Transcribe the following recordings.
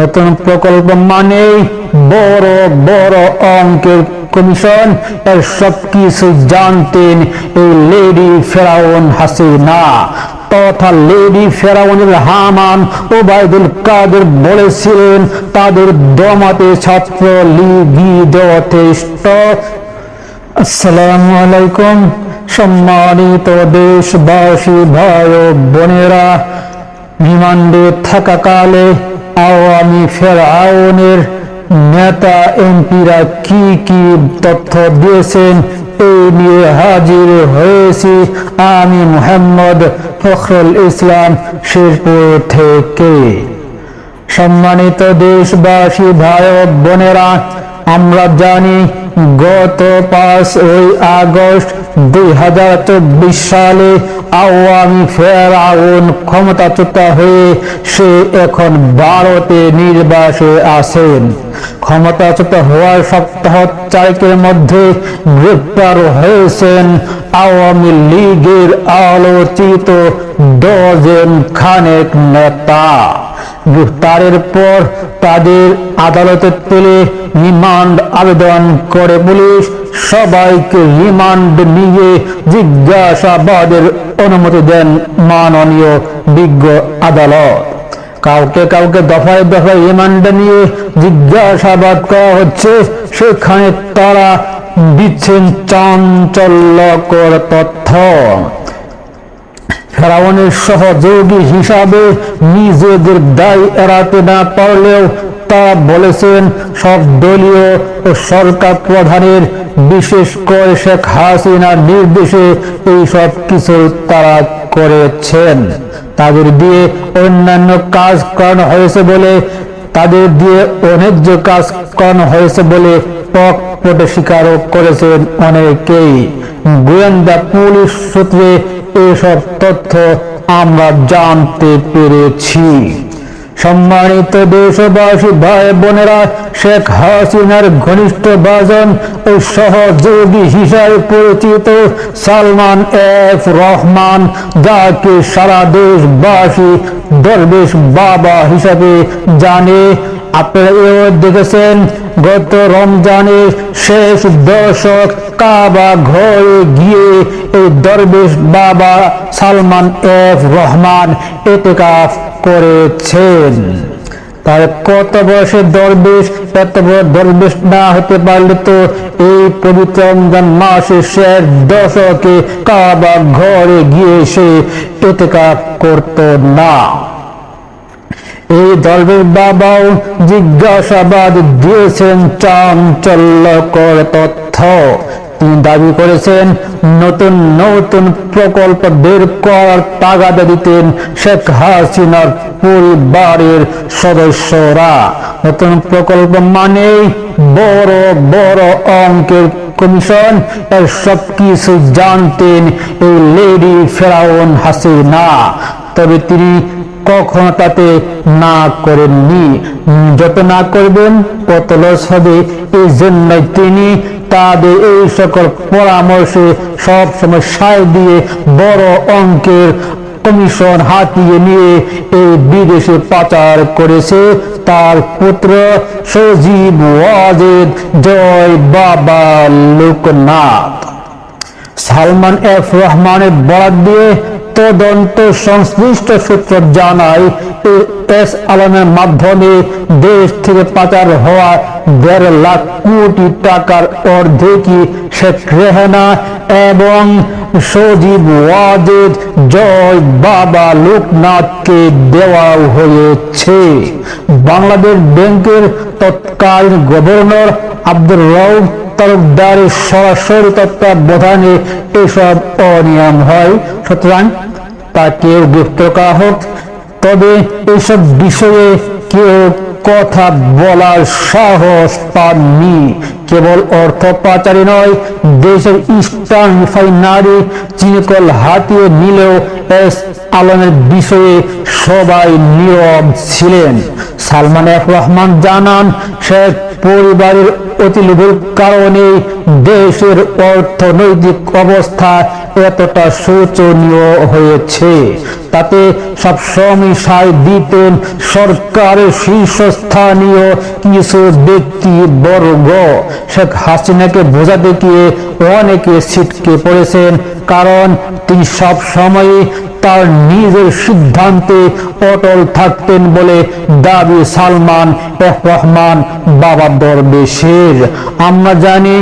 নতুন প্রকল্প মানেই বড় বড় অঙ্কের কমিশন এর সবকিছু জানতেন এই লেডি ফেরাউন হাসিনা। তথা লেডি ফেরাউনের হামান ওবায়দুল কাদের বলেছিলেন, তাদের দমাতে ছাত্র লিগি যথেষ্ট। আসসালামু আলাইকুম, সম্মানিত দেশবাসী, ভাই ও বোনেরা। রিমান্ডে থাকাকালে আওয়ামী ফেরাউনের নেতা এমপিরা কি কি তথ্য দিয়েছেন? এই নিয়ে হাজির হয়েছি আমি মোহাম্মদ ফখরুল ইসলাম শেরপুর থেকে। সম্মানিত দেশবাসী, ভাই বোনেরা আমরা জানি গত পাঁচ ওই আগস্ট দুই হাজার চব্বিশ সালে আওয়ামী ফেরাউন ক্ষমতাচ্যুত হয়ে সে এখন ভারতে নির্বাসে আছেন। ক্ষমতাচ্যুত হওয়ার সপ্তাহ চারেকের মধ্যে গ্রেপ্তার হয়েছেন আওয়ামী লীগের আলোচিত ডজন খানেক নেতা। গ্রেফতারের পর তাদের আদালতে তুলে রিমান্ড আবেদন করে পুলিশ। সবাইকে রিমান্ড নিয়ে জিজ্ঞাসাবাদের অনুমতি দেন মাননীয় বিজ্ঞ আদালত। কাউকে কাউকে দফায় দফায় রিমান্ড নিয়ে জিজ্ঞাসাবাদ করা হচ্ছে, সেখানে তারা দিচ্ছেন চাঞ্চল্যকর তথ্য। ফেরাউনের সহযোগী হিসাবে নিজেদের দায় এড়াতে না পারলেও তা বলেছেন সব দলীয় ও সরকার প্রধানের, বিশেষ করে শেখ হাসিনার নির্দেশে এই সব কিছু তারা করেছেন। তাদের দিয়ে অন্যান্য কাজ করানো হয়েছে বলে, তাদের দিয়ে অন্যায্য কাজ করানো হয়েছে বলে পটে স্বীকারও করেছেন অনেকেই। গোয়েন্দা পুলিশ সূত্রে এসব তথ্য আমরা জানতে পেরেছি। সম্মানিত দেশবাসী, ভাই বোনেরা, শেখ হাসিনার ঘনিষ্ঠ বাজন ও সহযোগী হিসাবে পরিচিত সালমান এফ রহমান, যাকে সারা দেশবাসী দরবেশ বাবা হিসাবে জানে। আপনারা এও দেখেছেন, গত রমজানের শেষ দশক কাবা ঘরে গিয়ে এই দরবেশ বাবা সালমান এফ রহমান এতেকাফ করেছেন। তার কত বয়সে দরবেশ, এত বড় দরবেশ না হতে পারলে তো এই পবিত্র রমজান মাসের শেষ দশকে কাবা ঘরে গিয়ে সে এতেকাফ করত না। এই দলের বাবাও জিজ্ঞাসাবাদ দিয়েছেন, চাঞ্চল্যকর তথ্য। তিনি দাবি করেছেন, নতুন নতুন প্রকল্প বের করার তাগাদা দিতেন শেখ হাসিনার পরিবারের সদস্যরা। নতুন প্রকল্প মানেই বড় বড় অঙ্কের কমিশন। এর সবকিছু জানতেন এই লেডি ফেরাউন হাসিনা। তবে তিনি কখনো তাতে না করেননি। যত না করবেন, তত লস হবে। এই জন্যই তিনি তাদের এই সকল পরামর্শে সব সময় সায় দিয়ে বড় অঙ্কের কমিশন হাতিয়ে নিয়ে এই বিদেশে পাচার করেছে। তার পুত্র সজীব ওয়াজেদ, জয় বাবা লোকনাথ। সালমান এফ রহমানের বরাদ দিয়ে তদন্ত সংশ্লিষ্ট সূত্র জানায় এস আলমের মাধ্যমে দেশ থেকে পাচার হওয়া দেড় লাখ কোটি টাকার অর্ধেকই শেখ রেহানা এবং সজীব ওয়াজেদ জয় বাবা লোকনাথকে দেওয়া হয়েছে। বাংলাদেশ ব্যাংকের তৎকালীন গভর্নর আব্দুর রউফ তরফদারের সরাসরি তত্ত্বাবধানে এসব অনিয়ম হয়। সুতরাং তাকে গ্রেফতার করা হোক। তবে এইসব বিষয়ে কেউ কথা বলার সাহস পাননি। কেবল অর্থ পাচারই নয়, দেশের ইস্টার্ন রিফাইনারি চিনিকল হাতিয়ে নিলেও এস আলমের বিষয়ে সবাই নীরব ছিলেন। সালমান এফ রহমান জানান, শেখ পরিবারের অতি লোভের কারণে দেশের অর্থনৈতিক অবস্থা এতটা শোচনীয় হয়েছে। তাতে সবসময় সায় দিতেন সরকারের শীর্ষস্থানীয় কিছু ব্যক্তি বর্গ শেখ হাসিনাকে বোঝাতে গিয়ে অনেকে ছিটকে পড়েছেন, কারণ তিনি সব সময় তার নিজের সিদ্ধান্তে অটল থাকতেন বলে দাবি সালমান রহমান বাবা দরবেশের আমরা জানি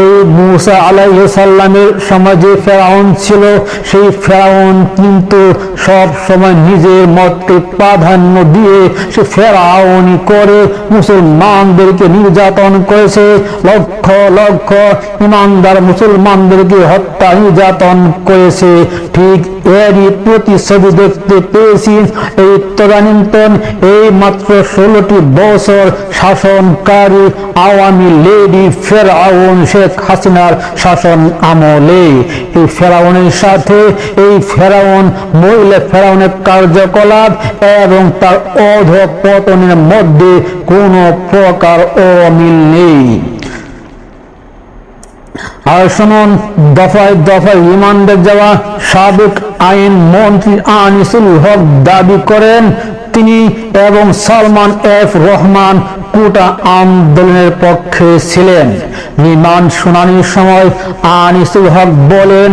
এই মুসা আলাইসাল্লামের সমাজে ফেরাউন ছিল, সেই ফেরাউন কিন্তু সব সময় নিজের মতকে প্রাধান্য দিয়ে সে ফেরাউনি করে মুসলমানদেরকে নির্যাতন করেছে। লক্ষ লক্ষ ইমানদার মুসলমানদেরকে হত্যা, নির্যাতন করেছে। ঠিক এরই প্রতিচ্ছবি দেখতে পেয়েছি। এই তদানীন্তন এই মাত্র ষোলোটি বছর শাসনকারী আওয়ামী লেডি ফেরাউন শেখ হাসিনার শাসন আমলে। এই ফেরাউনের সাথে এই ফেরাউন মহিলা ফেরাউনের কার্যকলাপ এবং তার অধপতনের মধ্যে কোনো প্রকার অমিল নেই। আর শুনুন, দফায় দফায় রিমান্ডে যাওয়া সাবেক আইন মন্ত্রী আনিসুল হক দাবি করেন তিনি এবং সালমান এফ রহমান কোটা আন্দোলনের পক্ষে ছিলেন। রিমান্ড শুনানির সময় আনিসুল হক বলেন,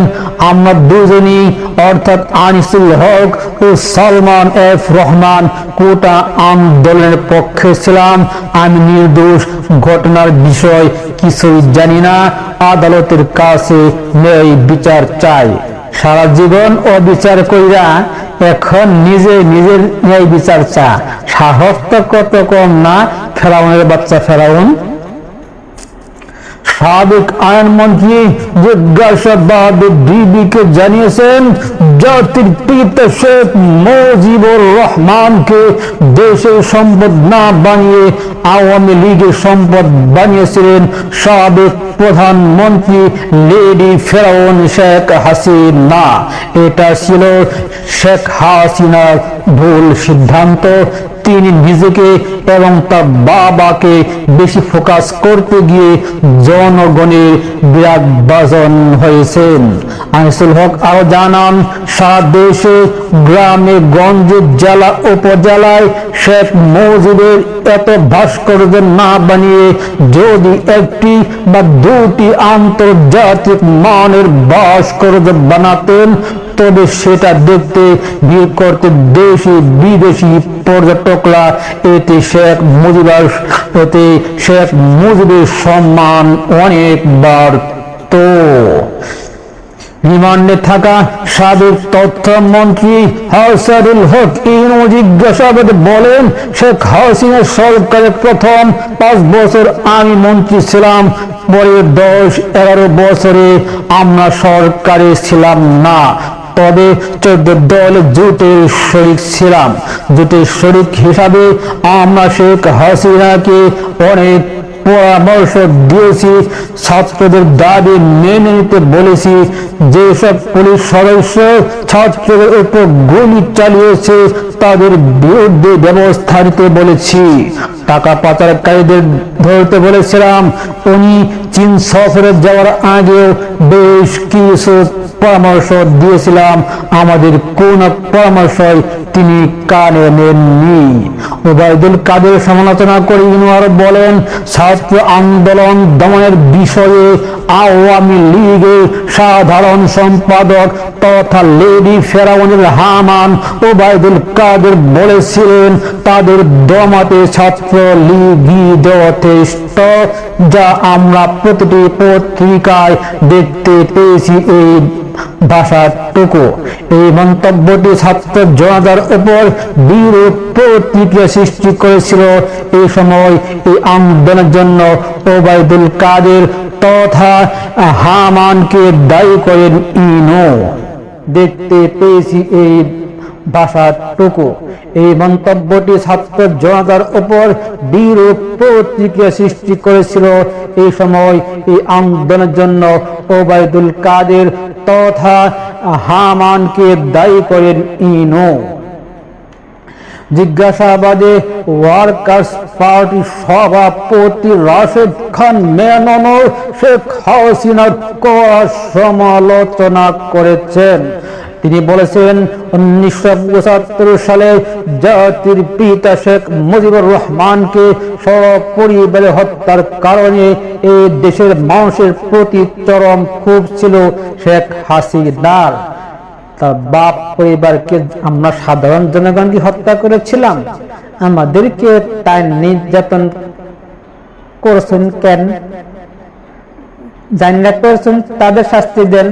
আমরা দুজনই, অর্থাৎ আনিসুল হক ও সালমান এফ রহমান কোটা আন্দোলনের পক্ষে ছিলাম। আমি নির্দোষ, ঘটনার বিষয় কিছুই জানি না, আদালতের কাছে ন্যায় বিচার চাই। সারা জীবন অবিচার কইরা এখন নিজে নিজের ন্যায় বিচার চা। সাহস তো কত কম না ফেরাউনের বাচ্চা ফেরাউন? সাবেক আইনমন্ত্রী জিজ্ঞাসাবাদ ডিবিকে জানিয়েছেন, জাতির শেখ মুজিবুর রহমানকে দেশের সম্পদ না বানিয়ে আওয়ামী লীগের সম্পদ বানিয়েছিলেন সাবেক প্রধানমন্ত্রী লেডি ফেরাউন শেখ হাসিনা। এটা ছিল শেখ হাসিনার ভুল সিদ্ধান্ত। তিনি নিজেকে এবং তার বাবাকে বেশি ফোকাস করতে গিয়ে জনগণের বিরাট বাজন হয়েছেন। আনিসুল হক আরও জানান, সারা দেশে, গ্রামে, গঞ্জে, জেলা, উপজেলায় শেখ মুজিবের এত ভাস্কর্য না বানিয়ে যদি একটি বা দুটি আন্তর্জাতিক মানের ভাস্কর্য বানাতেন তবে সেটা দেখতে ভিড় করতে দেশি, বিদেশি পর্যটকরা এতে শেখ মুজিবার এতে শেখ মুজিবের সম্মান অনেক বাড়ত রিমান্ডে থাকা সাবেক তথ্যমন্ত্রী হাসারুল হক ইনু জিজ্ঞাসাবাদে বলেন, শেখ হাসিনা সরকারের প্রথম পাঁচ বছর আমি মন্ত্রী ছিলাম, পরে দশ, এগারো বছরে আমরা সরকারে ছিলাম না। তবে চোদ্দ দল জোটের শরিক ছিলাম। জোটের শরিক হিসাবে আমরা শেখ হাসিনাকে অনেক পরামর্শ দিয়েছি। ছাত্রদের দাবি মেনে নিতে বলেছি। যেসব পুলিশ সদস্য ছাত্রদের উপর গুলি চালিয়েছে, তাদের বিরুদ্ধে ব্যবস্থা নিতে বলেছি। টাকা পাচারকারীদের ধরতে বলেছিলাম। উনি চীন সফরে যাওয়ার আগেও বেশ কিছু পরামর্শ দিয়েছিলাম, আমাদের কোন পরামর্শই তিনি কানে নেননি। ওবায়দুল কাদের সমালোচনা করে ইনুয়ার বলেন, ছাত্র আন্দোলন দমনের বিষয়ে আওয়ামী লীগের সাধারণ সম্পাদক তথা লেডি ফেরাউনের হামান ওবায়দুল কাদের বলেছিলেন, তাদের দমাতে ছাত্র লীগই যথেষ্ট, যা আমরা প্রতিটি পত্রিকায় দেখতে পেয়েছি এই ভাষাটুকু এই মন্তব্যটি ছাত্র জনতার উপর বিরূপ প্রতিক্রিয়া সৃষ্টি করেছিল। এই সময় এই আন্দোলনের জন্য ওবায়দুল কাদের তথা হামানকে দায়ী করেন ইনো। দেখতে পেয়েছি এই ভাষাটুকু এই মন্তব্যটি ছাত্র জনতার উপর বিরূপ প্রতিক্রিয়া সৃষ্টি করেছিল। এই সময় এই আন্দোলনের জন্য ওবায়দুল কাদের তথা হামানকে দায়ী করেন ইনো। জিজ্ঞাসাবাদে ওয়ার্কার্স পার্টি সভাপতি রাশেদ খান মেনন শেখ হাসিনার সমালোচনা করেছেন। তিনি বলেছেন, উনিশশো পঁচাত্তর সালে জাতির পিতা শেখ মুজিবুর রহমানকে সপরিবারে হত্যার কারণে এই দেশের মানুষের প্রতি চরম ক্ষোভ ছিল শেখ হাসিনার। তার বাপ পরিবারকে আমরা সাধারণ জনগণকে হত্যা করেছিলাম। আমাদেরকে তাই নির্যাতন করছেন কেন? জানিনা করেছেন, তাদের শাস্তি দেন।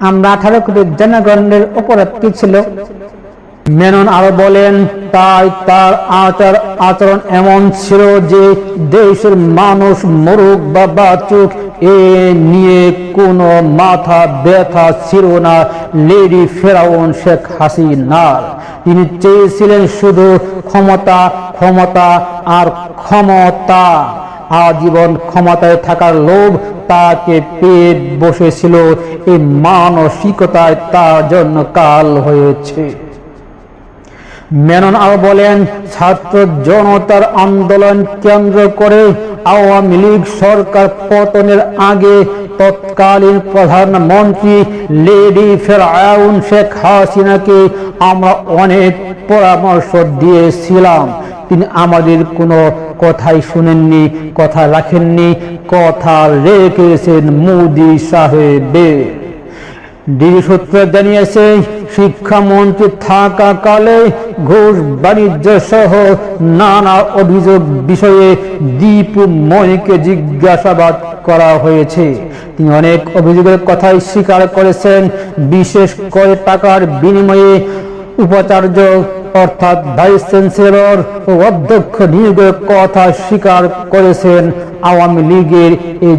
আমরা আঠারো কোটি জনগণের অপরাধ কি ছিল। মেনন আরও বলেন, তাই তার আচার, আচরণ এমন ছিল যে দেশের মানুষ মরুক বা বাচুক, এ নিয়ে কোনো মাথা ব্যথা ছিল না। লেডি ফেরাউন শেখ হাসিনার। তিনি চেয়েছিলেন শুধু ক্ষমতা ক্ষমতা আর ক্ষমতা। আজীবন ক্ষমতায় থাকার লোভ তাকে পেট বসেছিল। এই মানসিকতায় তার জন্য কাল হয়েছে। মেনন আরও বলেন, ছাত্র জনতার আন্দোলন কেন্দ্র করে আওয়ামী লীগ সরকার পতনের আগে তৎকালীন প্রধানমন্ত্রী লেডি ফেরাউন শেখ হাসিনাকে আমরা অনেক পরামর্শ দিয়েছিলাম। তিনি আমাদের কোনো কথাই শুনেননি, কথা রাখেননি। কথা রেখেছেন মোদি সাহেবের ডিবি সূত্র জানিয়েছে, শিক্ষামন্ত্রী থাকাকালে ঘোষ বাণিজ্য সহ নানা অভিযোগ বিষয়ে দীপু মণিকে জিজ্ঞাসাবাদ করা হয়েছে। তিনি অনেক অভিযোগের কথাই স্বীকার করেছেন। বিশেষ করে টাকার বিনিময়ে উপাচার্য অর্থাৎ ভাইস চ্যান্সেলর ও অধ্যক্ষ নিয়োগের কথা স্বীকার করেছেন আওয়ামী লীগের এই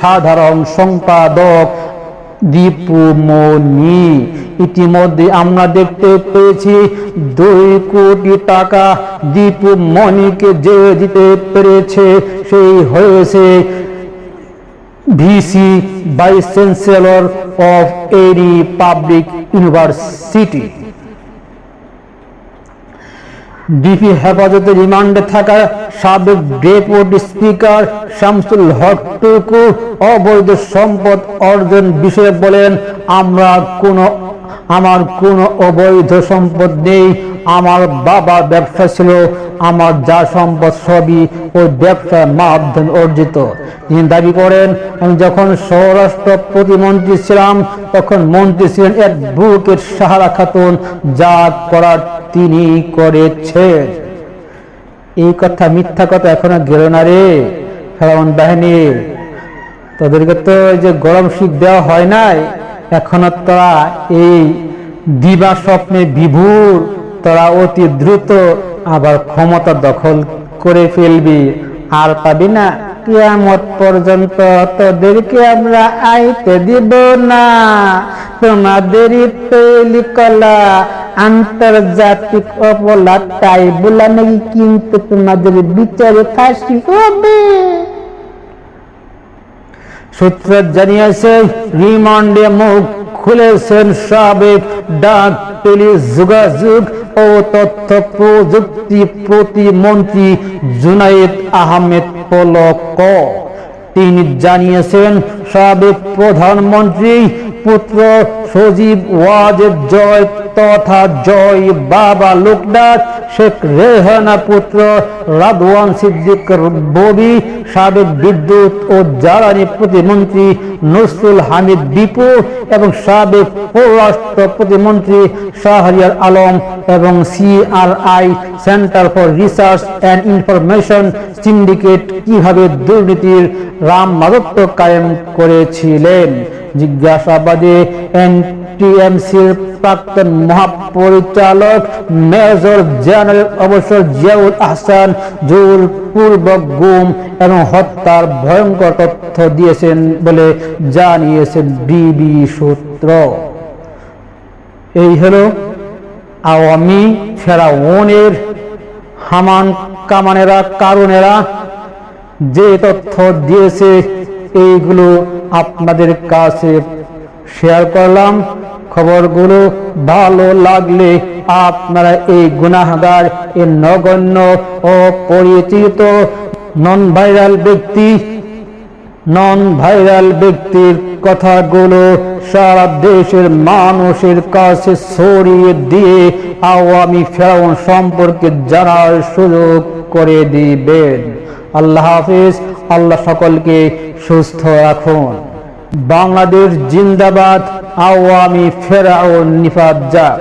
সাধারণ সম্পাদক দীপুমণি ইতিমধ্যে আমরা দেখতে পেয়েছি দুই কোটি টাকা দীপু দীপুমণিকে যে দিতে পেরেছে, সেই হয়েছে V C vice chancellor of এরি পাবলিক ইউনিভার্সিটি। ডিপি হেফাজতে রিমান্ডে থাকা সাবেক ডেপুটি স্পিকার শামসুল হক টুকু অবৈধ সম্পদ অর্জন বিষয়ে বলেন, আমরা কোনো, আমার কোনো অবৈধ সম্পদ নেই। আমার বাবা ব্যবসা ছিল, আমার যা সম্পদ সবই ওই ব্যবসার মাধ্যমে অর্জিত। তিনি দাবি করেন, আমি যখন স্বরাষ্ট্র প্রতিমন্ত্রী ছিলাম, তখন মন্ত্রী ছিলেন এক বুকের সাহারা খাতুন, যা করার তিনি করেছেন এই কথা মিথ্যা কথা এখনও গেল রে ফেরাউন বাহিনীর তোদেরকে তো যে গরম শীত দেওয়া হয় নাই, এখনও তোরা এই দিবা স্বপ্নে বিভুর, তোরা অতি দ্রুত আবার ক্ষমতা দখল করে ফেলবি। আর পাবি না, কিয়ামত পর্যন্ত তোদেরকে আমরা আইতে দিব না। তোমাদেরই তৈলি কলা আন্তর্জাতিক অপরাধ বলা নাকি কিন্তু তোমাদের বিচারে ফাঁসি হবে। সূত্র জানিয়েছে, রিমান্ডে মুখ খুলেছেন সাবেক ডাক টেলি যোগাযোগ ও তথ্য প্রযুক্তি প্রতিমন্ত্রী জুনাইদ আহমেদ পলক। তিনি জানিয়েছেন সাবেক প্রধানমন্ত্রী, পুত্র সজীব ওয়াজেদ জয় তথা জয় বাবা লোকনাথ, শেখ রেহানা পুত্র রাদওয়ান সিদ্দিক ববি সাবেক বিদ্যুৎ ও জ্বালানি প্রতিমন্ত্রী নসরুল হামিদ বিপু এবং সাবেক পররাষ্ট্র প্রতিমন্ত্রী শাহরিয়ার আলম এবং CRI, centre for research and information syndicate কীভাবে দুর্নীতির রাম মাদত্ব কায়েম করেছিলেন। জিজ্ঞাসাবাদে এনটিএমসির প্রাক্তন মহাপরিচালক মেজর জেনারেল অবসর জিয়াউল আহসান গুম এবং হত্যার ভয়ঙ্কর তথ্য দিয়েছেন বলে জানিয়েছেন বিবি সূত্র। এই হলো আওয়ামী ফেরাউনের হামান কামানেরা কারণেরা যে তথ্য দিয়েছে এইগুলো আপনাদের কাছে শেয়ার করলাম। খবরগুলো ভালো লাগলে আপনারা এই গুনাহগার, এই নগণ্য ও পরিচিত নন ভাইরাল ব্যক্তি নন ভাইরাল ব্যক্তির কথাগুলো সারা দেশের মানুষের কাছে ছড়িয়ে দিয়ে আওয়ামী ফেরাউন সম্পর্কে জানার সুযোগ করে দিবেন। আল্লাহ হাফিজ আল্লাহ সকলকে সুস্থ রাখুন। বাংলাদেশ জিন্দাবাদ আওয়ামী ফেরাউন নিফাত যাক।